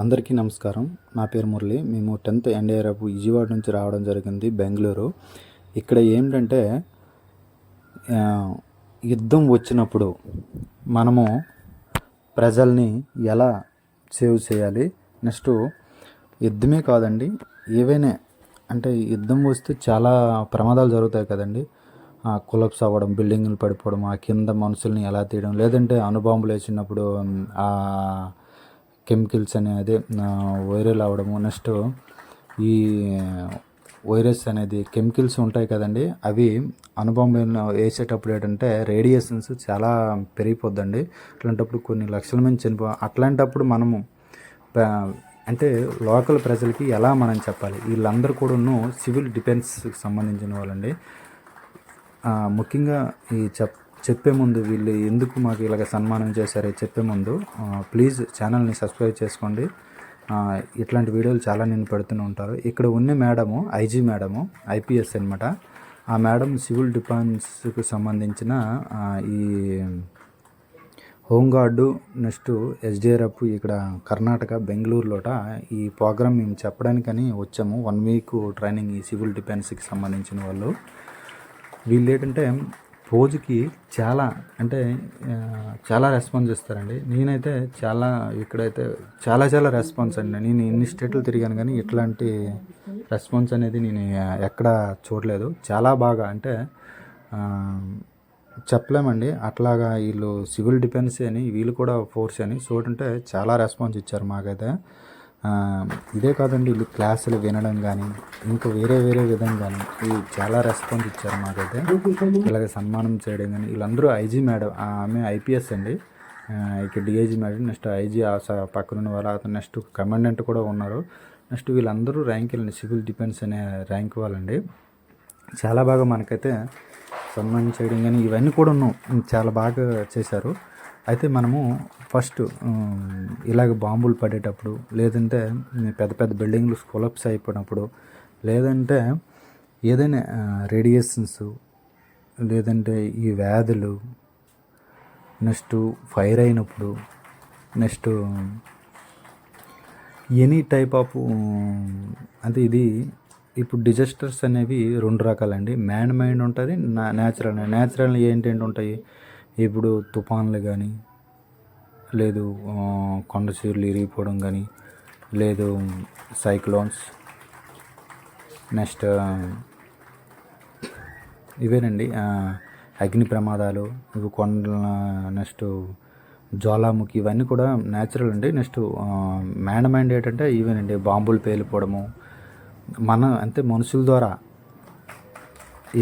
అందరికీ నమస్కారం. నా పేరు మురళి. మేము టెన్త్ ఎన్డీఆర్ఎఫ్ విజయవాడ నుంచి రావడం జరిగింది బెంగళూరు. ఇక్కడ ఏంటంటే యుద్ధం వచ్చినప్పుడు మనము ప్రజల్ని ఎలా సేవ్ చేయాలి? నెక్స్ట్ యుద్ధమే కాదండి ఏవైనా అంటే యుద్ధం వస్తే చాలా ప్రమాదాలు జరుగుతాయి కదండి. కులప్స్ అవ్వడం బిల్డింగ్లు పడిపోవడం ఆ కింద మనుషుల్ని ఎలా తీయడం లేదంటే అనుబాంబులు వేసినప్పుడు కెమికల్స్ అనేది అదే వైరల్ అవ్వడము నెక్స్ట్ ఈ వైరస్ అనేది కెమికల్స్ ఉంటాయి కదండి అవి అనుభవం వేసేటప్పుడు ఏంటంటే రేడియేషన్స్ చాలా పెరిగిపోద్దండి. అట్లాంటప్పుడు కొన్ని లక్షల మంది చనిపో అట్లాంటప్పుడు మనము అంటే లోకల్ ప్రజలకి ఎలా మనం చెప్పాలి? వీళ్ళందరూ కూడాను సివిల్ డిఫెన్స్కి సంబంధించిన వాళ్ళండి. ముఖ్యంగా ఈ చెప్ చెప్పే ముందు వీళ్ళు ఎందుకు మాకు ఇలాగ సన్మానం చేశారో చెప్పే ముందు ప్లీజ్ ఛానల్ని సబ్స్క్రైబ్ చేసుకోండి. ఇట్లాంటి వీడియోలు చాలా నేను పెడుతూనే ఉంటారు. ఇక్కడ ఉన్న మేడము ఐజీ మేడము ఐపీఎస్ అనమాట ఆ మేడం సివిల్ డిఫెన్స్కు సంబంధించిన ఈ హోంగార్డు నెక్స్ట్ ఎస్డిఆర్ఎఫ్ ఇక్కడ కర్ణాటక బెంగళూరులోట ఈ ప్రోగ్రామ్ మేము చెప్పడానికని వచ్చాము. వన్ వీక్ ట్రైనింగ్ ఈ సివిల్ డిఫెన్స్కి సంబంధించిన వాళ్ళు. వీళ్ళు ఏంటంటే రోజుకి చాలా అంటే చాలా రెస్పాన్స్ ఇస్తారండి. నేనైతే చాలా ఇక్కడైతే చాలా చాలా రెస్పాన్స్ అండి. నేను ఇన్ని స్టేట్లు తిరిగాను కానీ ఇట్లాంటి రెస్పాన్స్ అనేది నేను ఎక్కడ చూడలేదు. చాలా బాగా అంటే చెప్పలేమండి. అట్లాగా వీళ్ళు సివిల్ డిఫెన్స్ అని వీళ్ళు కూడా ఫోర్స్ అని చూడంటే చాలా రెస్పాన్స్ ఇచ్చారు మాకైతే. ఇదే కాదండి వీళ్ళు క్లాసులు వినడం కానీ ఇంకా వేరే వేరే విధంగా కానీ చాలా రెస్పాన్స్ ఇచ్చారు మాకైతే. ఇలాగే సన్మానం చేయడం కానీ వీళ్ళందరూ ఐజీ మేడం ఆమె ఐపీఎస్ అండి. ఇక్కడ డిఐజీ మేడం నెక్స్ట్ ఐజీ పక్కనున్న వాళ్ళు అతను నెక్స్ట్ కమాండెంట్ కూడా ఉన్నారు. నెక్స్ట్ వీళ్ళందరూ ర్యాంక్ వెళ్ళండి సివిల్ డిఫెన్స్ అనే ర్యాంక్ వాళ్ళండి. చాలా బాగా మనకైతే సన్మానం చేయడం కానీ ఇవన్నీ కూడా చాలా బాగా చేశారు. అయితే మనము ఫస్ట్ ఇలాగ బాంబులు పడేటప్పుడు లేదంటే పెద్ద పెద్ద బిల్డింగ్లు కొలప్స్ అయిపోయినప్పుడు లేదంటే ఏదైనా రేడియేషన్స్ లేదంటే ఈ వ్యాధులు నెక్స్ట్ ఫైర్ అయినప్పుడు నెక్స్ట్ ఎనీ టైప్ ఆఫ్ అంటే ఇది ఇప్పుడు డిజాస్టర్స్ అనేవి రెండు రకాలండి. మ్యాన్ మైండ్ ఉంటుంది నా న్యాచురల్ న్యాచురల్ ఏంటంటే ఉంటాయి ఇప్పుడు తుఫాన్లు కానీ లేదు కొండ చీరలు ఇరిగిపోవడం కానీ లేదు సైక్లోన్స్ నెక్స్ట్ ఇవేనండి అగ్ని ప్రమాదాలు ఇవి కొండల నెక్స్ట్ జ్వాలాముఖి ఇవన్నీ కూడా న్యాచురల్ అండి. నెక్స్ట్ మ్యాన్ మైండ్ ఏంటంటే ఇవేనండి బాంబులు పేలిపోవడము మన అంటే మనుషుల ద్వారా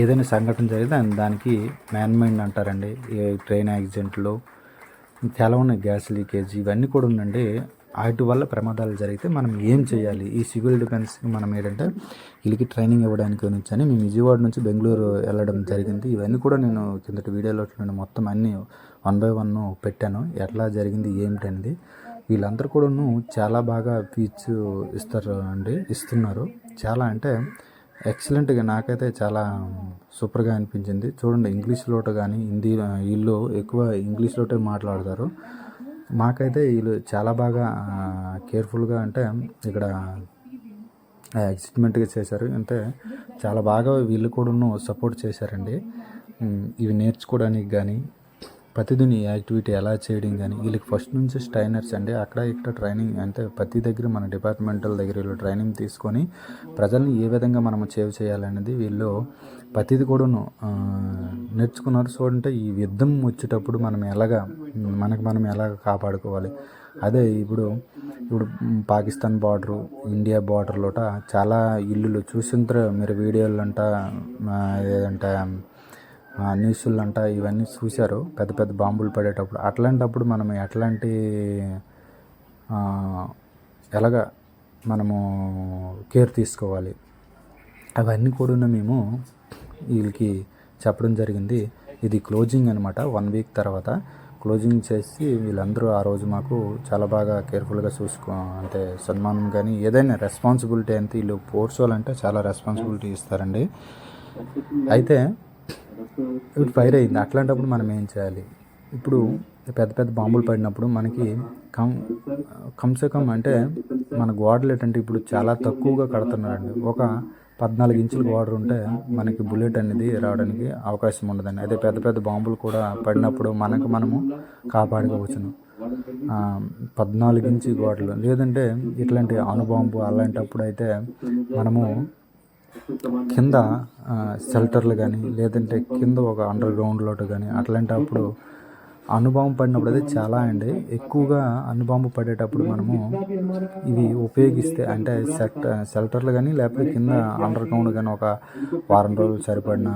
ఏదైనా సంఘటన జరిగితే దానికి మ్యాన్ మైండ్ అంటారండి. ఈ ట్రైన్ యాక్సిడెంట్లు చాలా ఉన్నాయి గ్యాస్ లీకేజ్ ఇవన్నీ కూడా ఉందండి. వాటి వల్ల ప్రమాదాలు జరిగితే మనం ఏం చేయాలి? ఈ సివిల్ డిఫెన్స్కి మనం ఏంటంటే వీళ్ళకి ట్రైనింగ్ ఇవ్వడానికి నుంచి అని మేము విజయవాడ నుంచి బెంగళూరు వెళ్ళడం జరిగింది. ఇవన్నీ కూడా నేను కిందటి వీడియోలో నేను మొత్తం అన్నీ వన్ బై వన్ పెట్టాను. ఎట్లా జరిగింది ఏమిటనేది వీళ్ళందరూ కూడాను చాలా బాగా ఫీచ్ ఇస్తారు అండి ఇస్తున్నారు. చాలా అంటే ఎక్సలెంట్గా నాకైతే చాలా సూపర్గా అనిపించింది. చూడండి ఇంగ్లీష్లోట కానీ హిందీ వీళ్ళు ఎక్కువ ఇంగ్లీష్లోటే మాట్లాడతారు. మాకైతే వీళ్ళు చాలా బాగా కేర్ఫుల్గా అంటే ఇక్కడ ఎక్సైట్మెంట్గా చేశారు. అంటే చాలా బాగా వీళ్ళు కూడాను సపోర్ట్ చేశారండి. ఇవి నేర్చుకోవడానికి కానీ ప్రతిదిని యాక్టివిటీ ఎలా చేయడం కానీ వీళ్ళకి ఫస్ట్ నుంచి స్టైనర్స్ అండి అక్కడ ఇక్కడ ట్రైనింగ్ అంటే ప్రతి దగ్గర మన డిపార్ట్మెంటల్ దగ్గర వీళ్ళు ట్రైనింగ్ తీసుకొని ప్రజల్ని ఏ విధంగా మనం సేవ్ చేయాలనేది వీళ్ళు ప్రతిది కూడాను నేర్చుకున్నారు. సో అంటే ఈ యుద్ధం వచ్చేటప్పుడు మనం ఎలాగా మనకు మనం ఎలాగ కాపాడుకోవాలి. అదే ఇప్పుడు ఇప్పుడు పాకిస్తాన్ బార్డరు ఇండియా బార్డర్లోట చాలా ఇల్లులు చూసింటారు మీరు వీడియోలు అంట ఏదంటే న్యూస్లు అంట ఇవన్నీ చూశారు. పెద్ద పెద్ద బాంబులు పడేటప్పుడు. అట్లాంటప్పుడు మనం ఎట్లాంటి ఎలాగ మనము కేర్ తీసుకోవాలి? అవన్నీ కూడా మేము వీళ్ళకి చెప్పడం జరిగింది. ఇది క్లోజింగ్ అనమాట వన్ వీక్ తర్వాత క్లోజింగ్ చేసి వీళ్ళందరూ ఆ రోజు మాకు చాలా బాగా కేర్ఫుల్గా చూసుకో అంటే సన్మానం కానీ ఏదైనా రెస్పాన్సిబిలిటీ అంతే వీళ్ళు పోర్స్ చాలా రెస్పాన్సిబిలిటీ ఇస్తారండి. అయితే ఇప్పుడు ఫైర్ అయింది. అట్లాంటప్పుడు మనం ఏం చేయాలి? ఇప్పుడు పెద్ద పెద్ద బాంబులు పడినప్పుడు మనకి కం కమ్సే కమ్ అంటే మన గోడలు ఏంటంటే ఇప్పుడు చాలా తక్కువగా కడుతున్నారండి. ఒక పద్నాలుగు ఇంచుల గోడ ఉంటే మనకి బుల్లెట్ అనేది రావడానికి అవకాశం ఉండదండి. అదే పెద్ద పెద్ద బాంబులు కూడా పడినప్పుడు మనకు మనము కాపాడుకోవచ్చును. పద్నాలుగు ఇంచి గోడలు. లేదంటే ఇట్లాంటి అణుబాంబు అలాంటప్పుడు అయితే మనము కింద షెల్టర్లు కానీ లేదంటే కింద ఒక అండర్ గ్రౌండ్లో కానీ అట్లాంటప్పుడు అనుభవం పడినప్పుడు అయితే చాలా అండి. ఎక్కువగా అనుభవం పడేటప్పుడు మనము ఇవి ఉపయోగిస్తే అంటే సెట్ షెల్టర్లు కానీ లేకపోతే కింద అండర్ గ్రౌండ్ కానీ ఒక వారం రోజులు సరిపడిన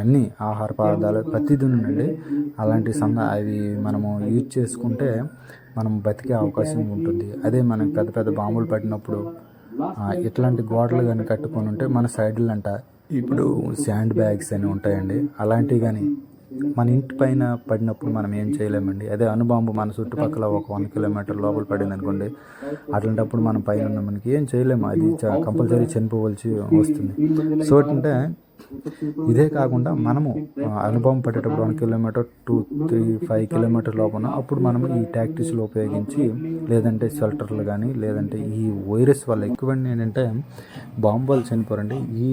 అన్ని ఆహార పదార్థాలు ప్రతిదీ ఉండండి అలాంటి సంద అవి మనము యూజ్ చేసుకుంటే మనం బతికే అవకాశం ఉంటుంది. అదే మనం పెద్ద పెద్ద బాంబులు పడినప్పుడు ఇట్లాంటి గోడలు కానీ కట్టుకొని ఉంటే మన సైడ్లు అంట ఇప్పుడు శాండ్ బ్యాగ్స్ అని ఉంటాయండి. అలాంటివి కానీ మన ఇంటి పైన పడినప్పుడు మనం ఏం చేయలేమండి. అదే అణుబాంబు మన చుట్టుపక్కల ఒక వన్ కిలోమీటర్ లోపల పడింది అనుకోండి అట్లాంటప్పుడు మనం పైన ఉన్న మనకి ఏం చేయలేము. అది కంపల్సరీ చనిపోవలసి వస్తుంది. సో అంటే ఇదే కాకుండా మనము అనుభవం పట్టేటప్పుడు one kilometre two three five kilometre లోపల అప్పుడు మనం ఈ టాక్టిక్స్లు ఉపయోగించి లేదంటే షెల్టర్లు కానీ లేదంటే ఈ వైరస్ వల్ల ఎక్కువ ఏంటంటే బాంబులు చనిపోరండి. ఈ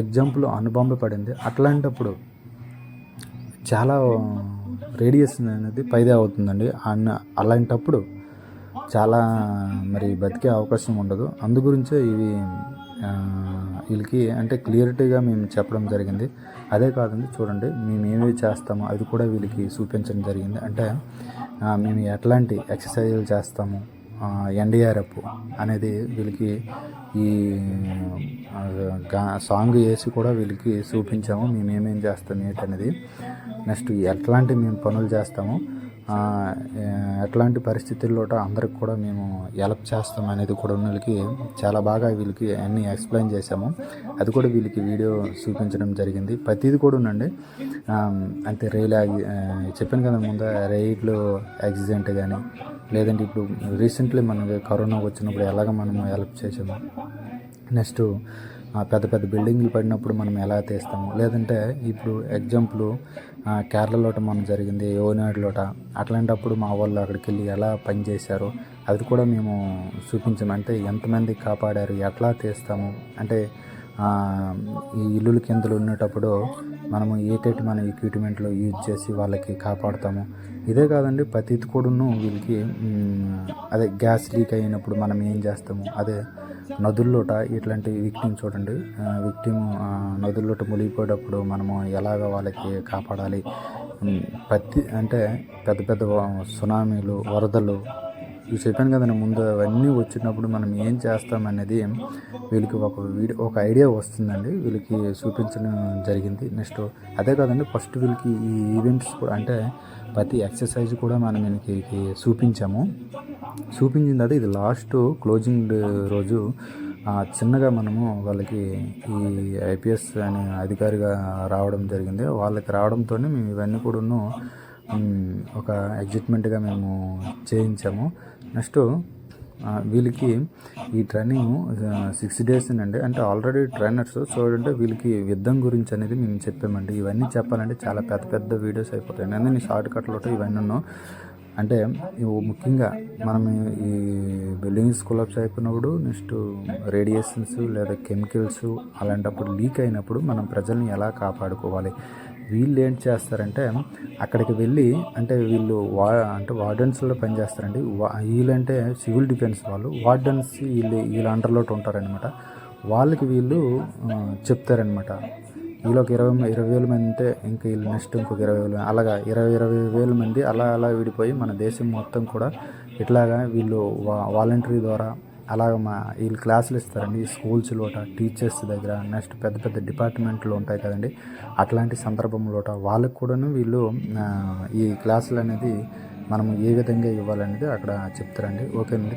ఎగ్జాంపుల్ అనుబాంబు పడింది. అట్లాంటప్పుడు చాలా రేడియేషన్ అనేది పైదే అవుతుందండి. అన్న అలాంటప్పుడు చాలా మరి బతికే అవకాశం ఉండదు. అందు గురించే ఇవి వీళ్ళకి అంటే క్లియరిటీగా మేము చెప్పడం జరిగింది. అదే కాదండి చూడండి మేము ఏమేమి చేస్తామో అది కూడా వీళ్ళకి చూపించడం జరిగింది. అంటే మేము ఎట్లాంటి ఎక్సర్సైజులు చేస్తాము ఎన్డీఆర్ఎఫ్ అనేది వీళ్ళకి ఈ సాంగ్ వేసి కూడా వీళ్ళకి చూపించాము మేము ఏమేం చేస్తాం ఏంటి అనేది. నెక్స్ట్ ఎట్లాంటి మేము పనులు చేస్తాము ఎట్లాంటి పరిస్థితుల్లో అందరికి కూడా మేము హెల్ప్ చేస్తాం అనేది కూడా వీళ్ళకి చాలా బాగా వీళ్ళకి అన్నీ ఎక్స్ప్లెయిన్ చేశాము. అది కూడా వీళ్ళకి వీడియో చూపించడం జరిగింది. ప్రతిది కూడా ఉండండి. అంటే రైలు చెప్పాను కదా ముందు రైలు యాక్సిడెంట్ కానీ లేదంటే ఇప్పుడు రీసెంట్లీ మనకి కరోనా వచ్చినప్పుడు ఎలాగ మనము హెల్ప్ చేసాము నెక్స్ట్ పెద్ద పెద్ద బిల్డింగ్లు పడినప్పుడు మనం ఎలా తీస్తాము? లేదంటే ఇప్పుడు ఎగ్జాంపుల్ కేరళలోట మనం జరిగింది యోనాడులోట అట్లాంటప్పుడు మా వాళ్ళు అక్కడికి వెళ్ళి ఎలా పనిచేశారు అది కూడా మేము చూపించాము. అంటే ఎంతమంది కాపాడారు ఎట్లా తీస్తాము? అంటే ఈ ఇల్లుల కిందలు ఉండేటప్పుడు మనము ఏటేటి మన ఎక్విప్మెంట్లు యూజ్ చేసి వాళ్ళకి కాపాడుతాము? ఇదే కాదండి ప్రతిది కూడాను వీళ్ళకి అదే గ్యాస్ లీక్ అయినప్పుడు మనం ఏం చేస్తాము అదే నదుల్లోట ఇట్లాంటి విక్టిమ్ చూడండి. విక్టిమ్ నదుల్లోట మునిగిపోయేటప్పుడు మనము ఎలాగ వాళ్ళకి కాపాడాలి? ప్రతి అంటే పెద్ద పెద్ద సునామీలు వరదలు ఇవి చెప్పాను కదండి ముందు అవన్నీ వచ్చినప్పుడు మనం ఏం చేస్తామనేది వీళ్ళకి ఒక వీడియో ఒక ఐడియా వస్తుందండి. వీళ్ళకి చూపించడం జరిగింది. నెక్స్ట్ అదే కాదండి ఫస్ట్ వీళ్ళకి ఈ ఈవెంట్స్ కూడా అంటే ప్రతి ఎక్సర్సైజ్ కూడా మనం దీనికి చూపించాము. చూపించింది అది ఇది లాస్ట్ క్లోజింగ్ రోజు. చిన్నగా మనము వాళ్ళకి ఈ ఐపీఎస్ అనే అధికారిగా రావడం జరిగింది. వాళ్ళకి రావడంతో మేము ఇవన్నీ కూడాను ఒక ఎగ్జిట్మెంట్గా మేము చేయించాము. నెక్స్ట్ వీళ్ళకి ఈ ట్రైనింగ్ సిక్స్ డేస్ అండి. అంటే ఆల్రెడీ ట్రైనర్స్ సో అంటే వీళ్ళకి యుద్ధం గురించి అనేది మేము చెప్పామండి. ఇవన్నీ చెప్పాలంటే చాలా పెద్ద పెద్ద వీడియోస్ అయిపోతాయి. నేను షార్ట్ కట్లో ఇవన్నీ ఉన్నాను. అంటే ముఖ్యంగా మనం ఈ బిల్డింగ్స్ కొలాప్స్ అయిపోయినప్పుడు నెక్స్ట్ రేడియేషన్స్ లేదా కెమికల్స్ అలాంటప్పుడు లీక్ అయినప్పుడు మనం ప్రజల్ని ఎలా కాపాడుకోవాలి? వీళ్ళు ఏం చేస్తారంటే అక్కడికి వెళ్ళి అంటే వీళ్ళు వా అంటే వార్డెన్స్లో పనిచేస్తారండి. వా వీళ్ళంటే సివిల్ డిఫెన్స్ వాళ్ళు. వార్డెన్స్ వీళ్ళు వీళ్ళ అండర్లో ఉంటారనమాట వాళ్ళకి వీళ్ళు చెప్తారనమాట వీళ్ళు ఒక ఇరవై ఇరవై వేల మంది అంటే ఇంకా వీళ్ళు నెక్స్ట్ ఇంకొక ఇరవై వేలు అలాగా ఇరవై ఇరవై వేల మంది అలా అలా విడిపోయి మన దేశం మొత్తం కూడా ఇట్లాగా వీళ్ళు వా వాలంటరీ ద్వారా అలాగ మా వీళ్ళు క్లాసులు ఇస్తారండి స్కూల్స్లోట టీచర్స్ దగ్గర నెక్స్ట్ పెద్ద పెద్ద డిపార్ట్మెంట్లు ఉంటాయి కదండి. అట్లాంటి సందర్భంలోట వాళ్ళకు కూడాను వీళ్ళు ఈ క్లాసులు అనేది మనం ఏ విధంగా ఇవ్వాలనేది అక్కడ చెప్తారండి. ఓకేనండి